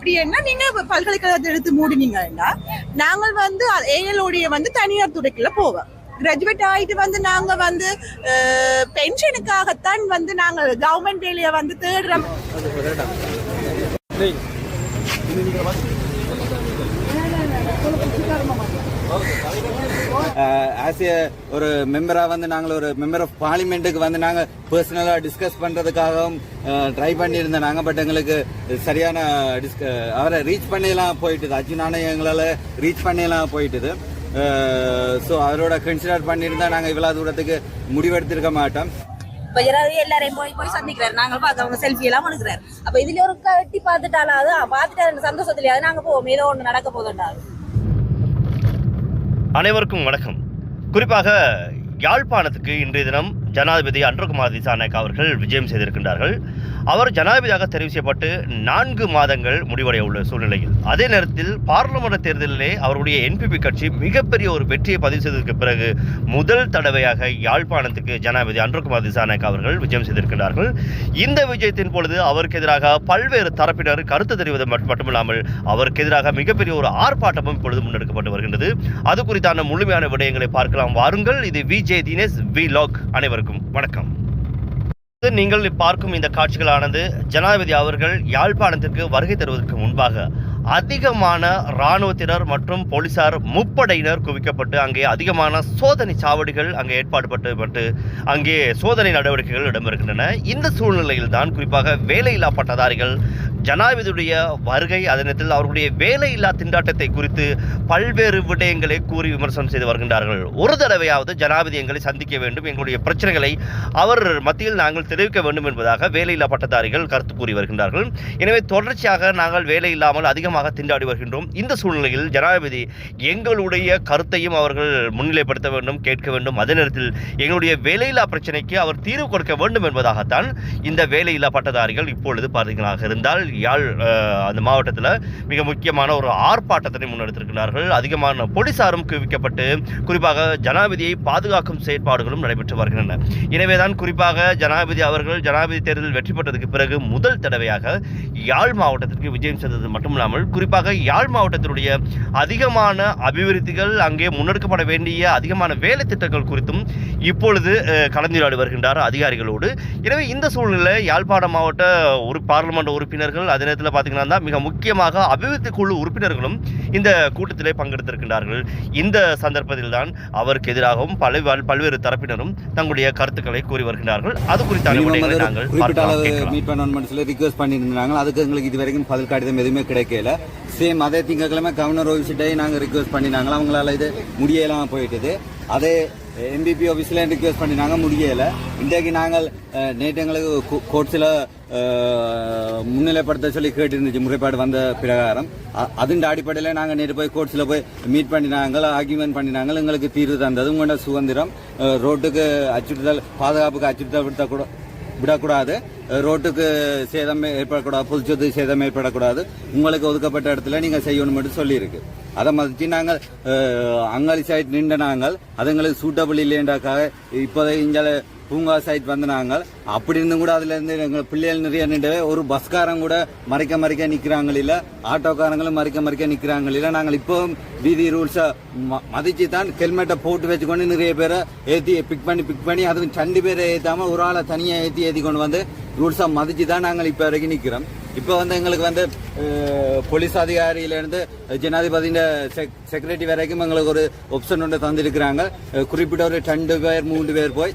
அப்படி என்ன? நீங்க பல்கலைக்கழகத்தை எடுத்து மூடினீங்கன்னா நாங்கள் வந்து ஏஎல்ஓடைய வந்து தனியார் துறைக்குள்ள போவோம் கிராஜுவேட் ஆகிட்டு வந்து நாங்க வந்து பென்ஷனுக்காகத்தான் வந்து நாங்க கவர்மெண்ட் வேலையை வந்து தேடுறோம். ஆஸ் ஏ ஒரு மெம்பராக வந்து நாங்கள் ஒரு மெம்பர் ஆஃப் பார்லிமெண்ட்டுக்கு வந்து நாங்கள் பர்சனலாக டிஸ்கஸ் பண்ணுறதுக்காகவும் ட்ரை பண்ணியிருந்தோம். நாங்கள் பட் எங்களுக்கு சரியான டிஸ்க அவரை ரீச் பண்ணியெல்லாம் போயிட்டுது. அர்ஜுனான எங்களால் ரீச் பண்ணியெல்லாம் போயிட்டுது. ஸோ அவரோட கன்சிடர் பண்ணியிருந்தா நாங்கள் இவ்வளோ தூரத்துக்கு முடிவெடுத்திருக்க மாட்டோம். இப்போ யாராவது எல்லாரையும் போய் போய் சந்திக்கிறாரு. நாங்கள் பார்த்து அவங்க செல்ஃபி எல்லாம் எடுக்கிறாரு அப்போ இதுல ஒரு கட்டி பார்த்துட்டாலாவது பார்த்துட்டு சந்தோஷத்துலயாவது நாங்கள் போவோம். ஏதோ ஒன்று நடக்க போதுண்டாவது அனைவருக்கும் வணக்கம். குறிப்பாக யாழ்ப்பாணத்துக்கு இன்றைய தினம் ஜனாதிபதி அன்றகுமார் திசாநாயக் அவர்கள் விஜயம் செய்திருக்கின்றார்கள். அவர் ஜனாதிபதியாக தெரிவு செய்யப்பட்டு நான்கு மாதங்கள் முடிவடைய உள்ள சூழ்நிலையில். அதே நேரத்தில் பாராளுமன்ற தேர்தலிலே அவருடைய என்பிபி கட்சி மிகப்பெரிய ஒரு வெற்றியை பதிவு செய்ததற்கு பிறகு முதல் தடவையாக யாழ்ப்பாணத்துக்கு ஜனாதிபதி அன்றகுமார் திசாநாயக் அவர்கள் விஜயம் செய்திருக்கிறார்கள் இந்த விஜயத்தின் பொழுது அவருக்கு எதிராக பல்வேறு தரப்பினர் கருத்து தெரிவது மட்டுமில்லாமல் அவருக்கு எதிராக மிகப்பெரிய ஒரு ஆர்ப்பாட்டமும் இப்பொழுது முன்னெடுக்கப்பட்டு வருகின்றது. அது குறித்தான முழுமையான விடயங்களை பார்க்கலாம். வாருங்கள். இது விஜே தினேஷ் வி லாக் அனைவரும் அனைவருக்கும் வணக்கம். நீங்கள் பார்க்கும் இந்த காட்சிகளானது ஜனாதிபதி அவர்கள் யாழ்ப்பாணத்திற்கு வருகை தருவதற்கு முன்பாக அதிகமான இராணுவத்தினர் மற்றும் போலீசார் முப்படையினர் குவிக்கப்பட்டு அங்கே அதிகமான சோதனை சாவடிகள் அங்கே ஏற்பாடு அங்கே சோதனை நடவடிக்கைகள் இடம்பெறுகின்றன. இந்த சூழ்நிலையில் தான் குறிப்பாக வேலையில்லா பட்டதாரிகள் ஜனாதிபதியுடைய வருகை அதனத்தில் அவர்களுடைய வேலையில்லா திண்டாட்டத்தை குறித்து பல்வேறு விடயங்களை கூறி விமர்சனம் செய்து வருகின்றார்கள். ஒரு தடவையாவது ஜனாதிபதி எங்களை சந்திக்க வேண்டும். எங்களுடைய பிரச்சனைகளை அவர் மத்தியில் நாங்கள் தெரிவிக்க வேண்டும் என்பதாக வேலையில்லா பட்டதாரிகள் கருத்து கூறி வருகின்றார்கள். எனவே தொடர்ச்சியாக நாங்கள் வேலை இல்லாமல் அதிகமாக திண்டாடி வருகின்றோம். இந்த சூழ்நிலையில் ஜனாதிபதி எங்களுடைய கருத்தையும் அவர்கள் முன்னிலைப்படுத்த வேண்டும் கேட்க வேண்டும். அதே நேரத்தில் எங்களுடைய வேலையில்லா பிரச்சனைக்கு அவர் தீர்வு கொடுக்க வேண்டும் என்பதாகத்தான் இந்த வேலையில்லா பட்டதாரிகள் இப்பொழுது பார்த்தீங்களாக இருந்தால் யாழ் அந்த மாவட்டத்தில் மிக முக்கியமான ஒரு ஆர்ப்பாட்டத்தினை முன்னெடுத்திருக்கிறார்கள். அதிகமான போலீசாரும் குவிக்கப்பட்டு குறிப்பாக ஜனாதிபதியை பாதுகாக்கும் செயற்பாடுகளும் நடைபெற்று வருகின்றன. எனவேதான் குறிப்பாக ஜனாதிபதி அவர்கள் ஜனாதிபதி தேர்தலில் வெற்றி பெற்றதுக்கு பிறகு முதல் தடவையாக யாழ் மாவட்டத்திற்கு விஜயம் செய்தது மட்டுமில்லாமல் குறிப்பாக யாழ் மாவட்டத்தினுடைய அதிகமான அபிவிருத்திகள் அங்கே முன்னெடுக்கப்பட வேண்டிய அதிகமான வேலை திட்டங்கள் குறித்தும் இப்பொழுது கலந்துரையாடி வருகின்றார் அதிகாரிகளோடு. எனவே இந்த சூழ்நிலை யாழ்ப்பாணம் மாவட்ட ஒரு பாராளுமன்ற உறுப்பினர்கள் அதே நேரத்தில் பார்த்தீங்கன்னா மிக முக்கியமாக அபிவிருத்தி குழு உறுப்பினர்களும் இந்த கூட்டத்திலே பங்கெடுத்திருக்கின்றார்கள். இந்த சந்தர்ப்பத்தில் தான் அவருக்கு எதிராகவும் பல பல்வேறு தரப்பினரும் தங்களுடைய கருத்துக்களை கூறி வருகின்றார்கள். அது குறித்தான விடயங்களை நாங்கள் ரிக்வஸ்ட் பண்ணியிருந்தாங்க. அதுக்கு எங்களுக்கு இது வரைக்கும் பதில் கடிதம் எதுவுமே கிடைக்கல. சேம் அதே திங்கக்கிழமை கவர்னர் ஆஃபீஸ்கிட்டே நாங்கள் ரிக்வஸ்ட் பண்ணினாங்களா அவங்களால இது முடியலாம் போயிட்டுது. அதே எம்பிபி ஆஃபீஸில் ரிக்வஸ்ட் பண்ணினாங்க முடியலை. இன்றைக்கு நாங்கள் நேற்று எங்களுக்கு கோர்ட்ஸில் முன்னிலைப்படுத்த சொல்லி கேட்டிருந்துச்சு. முறைப்பாடு வந்த பிரகாரம். அ- அதன் அடிப்படையில் நாங்கள் நேற்று போய் கோர்ட்ஸில் போய் மீட் பண்ணினாங்க ஆர்கியூமெண்ட் பண்ணினாங்க. எங்களுக்கு தீர்வு தந்தது. உங்களோட சுதந்திரம் ரோட்டுக்கு அச்சுறுத்தல் பாதுகாப்புக்கு அச்சுறுத்தல் விடுத்தக்கூட விடக்கூடாது. ரோட்டுக்கு சேதம் ஏற்படக்கூடாது பொது சொத்து சேதம் ஏற்படக்கூடாது. உங்களுக்கு ஒதுக்கப்பட்ட இடத்துல நீங்கள் செய்யணும் மட்டும் சொல்லியிருக்கு. அதை மதித்து நாங்கள் அங்காளி சைட் நின்ற நாங்கள் அதுங்களுக்கு சூட்டபிள் இல்லைன்றக்காக இப்போதை இங்கே பூங்கா சைட் வந்து நாங்கள் அப்படி இருந்தும் கூட அதுல இருந்து எங்கள் பிள்ளைகள் நிறைய நின்று ஒரு பஸ்காரங்க கூட மறைக்க மறைக்க நிக்கிறாங்க இல்ல ஆட்டோக்காரங்களும் மறைக்க மறைக்க நிக்கிறாங்க இல்ல. நாங்கள் இப்பவும் வீதி ரூல்ஸை மதிச்சு தான் ஹெல்மெட்டை போட்டு வச்சுக்கொண்டு நிறைய பேரை ஏத்தி பிக் பண்ணி பிக் பண்ணி அதுவும் ரெண்டு பேரை ஏத்தாம ஒரு ஆளை தனியா ஏத்தி ஏத்தி கொண்டு வந்து ரூல்ஸை மதிச்சு தான் நாங்கள் இப்ப வரைக்கும் நிக்கிறோம். இப்போ வந்து எங்களுக்கு வந்து போலீஸ் அதிகாரியில இருந்து ஜனாதிபதியின் செக்ரட்டரி வரைக்கும் எங்களுக்கு ஒரு ஆப்ஷன் ஒன்று தந்திருக்கிறாங்க. குறிப்பிட்ட ஒரு ரெண்டு பேர் மூன்று பேர் போய்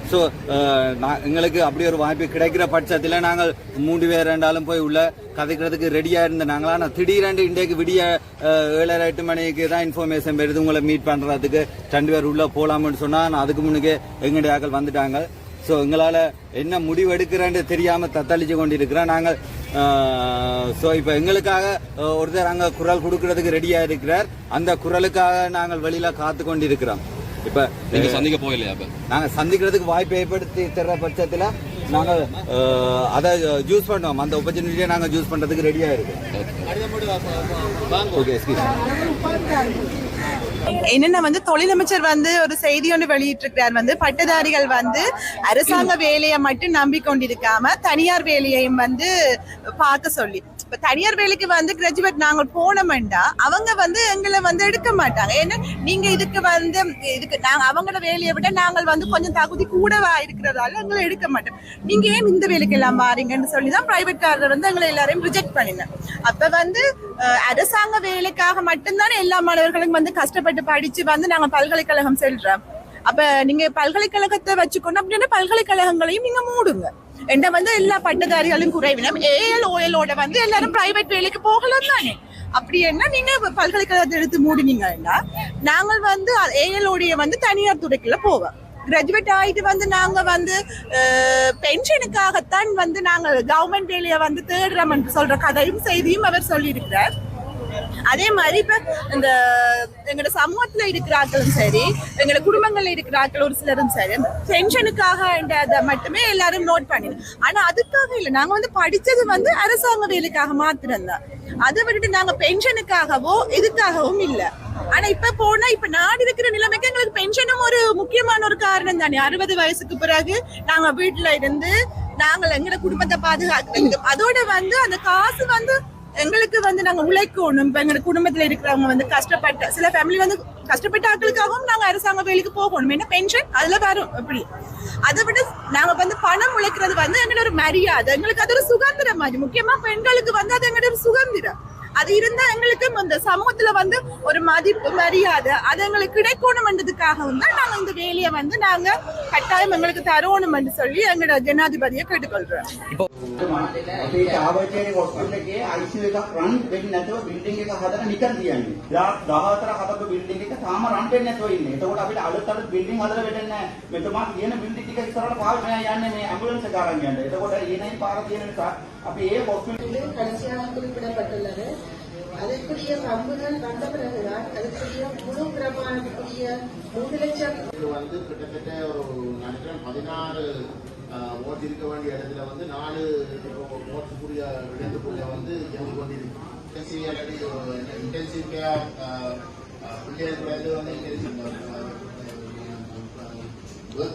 ஸோ uh, எங்களுக்கு அப்படி ஒரு வாய்ப்பு கிடைக்கிற பட்சத்தில் நாங்கள் மூன்று பேர் ரெண்டாலும் போய் உள்ள கதைக்கிறதுக்கு ரெடியாக இருந்த நாங்களா. ஆனால் திடீரென்று இன்றைக்கு விடிய ஏழரை எட்டு மணிக்கு தான் இன்ஃபர்மேஷன் பெறுது உங்களை மீட் பண்ணுறதுக்கு ரெண்டு பேர் உள்ளே போகலாம்னு சொன்னால் அதுக்கு முன்னுக்கே எங்களுடைய ஆக்கள் வந்துட்டாங்க. ஸோ எங்களால் என்ன முடிவு எடுக்கிறேன்னு தெரியாமல் தத்தளிச்சு கொண்டிருக்கிறோம். நாங்கள் ஸோ இப்போ எங்களுக்காக ஒருத்தர் அங்கே குரல் கொடுக்கறதுக்கு ரெடியாக இருக்கிறார். அந்த குரலுக்காக நாங்கள் வெளியில் காத்து கொண்டிருக்கிறோம். இப்ப நீங்க சந்திக்க போகலையா அப்ப? நாங்க சந்திக்கிறதுக்கு வாய்ப்பு ஏற்படுத்தி தர்ற பட்சத்துல நாங்க அஹ், அதை ஜூஸ் பண்ணுவோம் அந்த ஆப்பர்ச்சுனிட்டியை நாங்க ஜூஸ் பண்றதுக்கு ரெடியா இருக்கு ஓகே எக்ஸ்கியூஸ் என்னன்னா வந்து தொழிலமைச்சர் வந்து ஒரு செய்தி ஒன்று வெளியிட்டிருக்கிறார். வந்து பட்டதாரிகள் வந்து அரசாங்க வேலையை மட்டும் நம்பிக்கொண்டிருக்காம தனியார் வேலையையும் வந்து பார்க்க சொல்லி இப்ப தனியார் வேலைக்கு வந்து கிராஜுவேட் நாங்கள் போனோம்டா அவங்க வந்து எங்களை வந்து எடுக்க மாட்டாங்க. ஏன்னா நீங்க இதுக்கு வந்து இதுக்கு நாங்க அவங்களோட வேலையை விட நாங்கள் வந்து கொஞ்சம் தகுதி கூடவா இருக்கிறதால எங்களை எடுக்க மாட்டோம். நீங்க ஏன் இந்த வேலைக்கு எல்லாம் மாறீங்கன்னு சொல்லி தான் பிரைவேட் காரர் வந்து எங்களை எல்லாரையும் ரிஜெக்ட் பண்ணினேன் அப்ப வந்து அரசாங்க வேலைக்காக மட்டும்தானே எல்லா மாணவர்களும் வந்து கஷ்டப்பட்டு படிச்சு வந்து நாங்க பல்கலைக்கழகம் செல்றோம். அப்ப நீங்க பல்கலைக்கழகத்தை வச்சுக்கணும் அப்படின்னா பல்கலைக்கழகங்களையும் நீங்க மூடுங்க. என்ன வந்து எல்லா பட்டதாரிகளும் குறைவினம் ஏஎல் ஓஎலோட வந்து எல்லாரும் பிரைவேட் வேலைக்கு போகலாம் தானே அப்படி என்ன நீங்க பல்கலைக்கழகத்தை எடுத்து மூடினீங்கன்னா நாங்கள் வந்து ஏஎலோடைய வந்து தனியார் துறைக்குள்ள போவோம் கிராஜுவேட் ஆகிட்டு வந்து நாங்கள் வந்து பென்ஷனுக்காகத்தான் வந்து நாங்கள் கவர்மெண்ட் வேலையை வந்து தேடுறோம் என்று சொல்ற கதையும் செய்தியும் அவர் சொல்லியிருக்கிறார் அதே மாதிரி இப்ப இந்த எங்களோட சமூகத்துல இருக்கிறார்களும் சரி எங்களோட குடும்பங்கள்ல இருக்கிறார்கள் ஒரு சிலரும் சரி அந்த பென்ஷனுக்காக அதை மட்டுமே எல்லாரும் நோட் பண்ணிடு ஆனா அதுக்காக இல்லை. நாங்க வந்து படிச்சது வந்து அரசாங்க வேலைக்காக மாத்திரம்தான். அதை விட்டுட்டு நாங்க பென்ஷனுக்காகவோ இதுக்காகவும் இல்ல. ஆனா இப்ப போனா இப்ப நாடு இருக்கிற நிலைமைக்கு எங்களுக்கு பென்ஷனும் ஒரு முக்கியமான ஒரு காரணம் தானே. அறுபது வயசுக்கு பிறகு நாங்க வீட்டுல இருந்து நாங்கள் எங்களோட குடும்பத்தை பாதுகாக்கிறதுக்கு அதோட வந்து அந்த காசு வந்து எங்களுக்கு வந்து நாங்க உழைக்கணும் இப்ப எங்க குடும்பத்துல இருக்கிறவங்க வந்து கஷ்டப்பட்ட சில ஃபேமிலி வந்து கஷ்டப்பட்ட ஆட்களுக்காகவும் நாங்க அரசாங்க வேலைக்கு போகணும். என்ன பென்ஷன் அதுல வரும் அப்படி அதை விட நாங்க வந்து பணம் உழைக்கிறது வந்து எங்களோட ஒரு மரியாதை எங்களுக்கு அது ஒரு சுதந்திரம் மாதிரி. முக்கியமா பெண்களுக்கு வந்து அது எங்களோட ஒரு சுதந்திரம். அது இருந்தா எங்களுக்கு இந்த சமூகத்துல வந்து ஒரு மதிப்பு மரியாதை அது எங்களுக்கு கிடைக்கணும்ன்றதுக்காகவும் தான் நாங்க இந்த வேலையை வந்து நாங்க கட்டாயம் எங்களுக்கு தரணும்னு சொல்லி எங்களோட ஜனாதிபதியை கேட்டுக்கொள்றோம் අපේ ආවර්ජනයේ හොස්පිටල් එකේ ICU එකක් රන් වෙන්නේ නැතුව බිල්ඩින් එක හදලා නිකන් තියන්නේ. 14 හදපු බිල්ඩින් එක තාම රන් වෙන්නේ නැතුව ඉන්නේ. එතකොට අපිට අලුත් අලුත් බිල්ඩින් හදලා වෙන්නේ නැහැ. මෙතුමා කියන බිල්ඩින් ටික ඉස්සරහට පාවිච්චි යන්නේ මේ ඇම්බුලන්ස් එක අරන් යන්න. එතකොට ඊනයි පාර තියෙන නිසා அப்படியே கடைசியாக குறிப்பிடப்பட்டுள்ளது அதற்குரிய பங்குகள் வந்த பிறகுதான் அதற்குரிய வந்து கிட்டத்தட்ட ஒரு நினைக்கிறேன் பதினாறு ஓட்டு இருக்க வேண்டிய இடத்துல வந்து நாலு ஓட்டுக்குரிய இடத்துக்குள்ள வந்து இயங்கி கொண்டிருக்கு இன்டென்சிவ் அல்லது இன்டென்சிவ்லியா பிள்ளைகளுக்கு வந்து வந்து இன்டென்சிவ்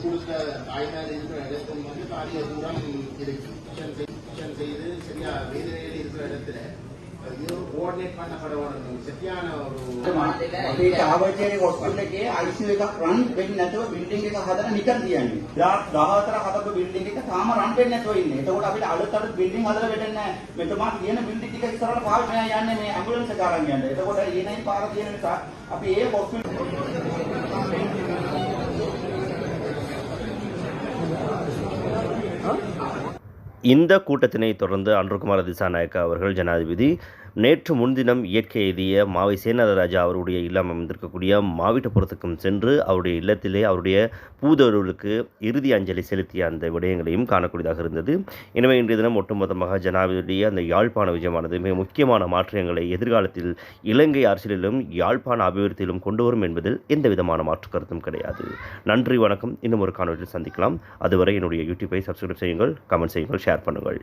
கொடுத்த தாய்மார் இருக்கிற இடத்துல தூரம் இருக்கு செய்து சரியா வேதனையில் இருக்கிற இடத்துல இது கோஆர்டினேட் பண்ணப்பட வேணும் சரியான ஒரு අපේ ආවර්ජනයේ හොස්පිටල් එකේ ICU එකක් රන් වෙන්නේ නැතුව බිල්ඩින් එක හදලා නිකන් තියන්නේ. 14 හදපු බිල්ඩින් එක තාම රන් වෙන්නේ නැතුව ඉන්නේ. එතකොට අපිට අලුත් අලුත් බිල්ඩින් හදලා වෙන්නේ නැහැ. මෙතුමා කියන බිල්ඩින් ටික ඉස්සරහට පාවිච්චි යන්නේ මේ ඇම්බුලන්ස් එක අරන් යන්න. එතකොට ඊනයි පාර තියෙන නිසා අපි ඒ හොස්පිටල් இந்த கூட்டத்தினை தொடர்ந்து அன்ருகுமார் திசாநாயக்கா அவர்கள் ஜனாதிபதி நேற்று முன்தினம் இயற்கை எழுதிய மாவை சேனாதராஜா அவருடைய இல்லம் அமைந்திருக்கக்கூடிய மாவிட்டபுரத்துக்கும் சென்று அவருடைய இல்லத்திலே அவருடைய பூதொருளுக்கு இறுதி அஞ்சலி செலுத்திய அந்த விடயங்களையும் காணக்கூடியதாக இருந்தது. எனவே இன்றைய தினம் ஒட்டுமொத்தமாக ஜனாதிபதியுடைய அந்த யாழ்ப்பாண விஜயமானது மிக முக்கியமான மாற்றங்களை எதிர்காலத்தில் இலங்கை அரசியலிலும் யாழ்ப்பாண அபிவிருத்தியிலும் கொண்டு வரும் என்பதில் எந்த விதமான மாற்று கருத்தும் கிடையாது. நன்றி வணக்கம். இன்னும் ஒரு காணொலியில் சந்திக்கலாம். அதுவரை என்னுடைய யூடியூப்பை சப்ஸ்கிரைப் செய்யுங்கள் கமெண்ட் செய்யுங்கள் ஷேர் பண்ணுங்கள்.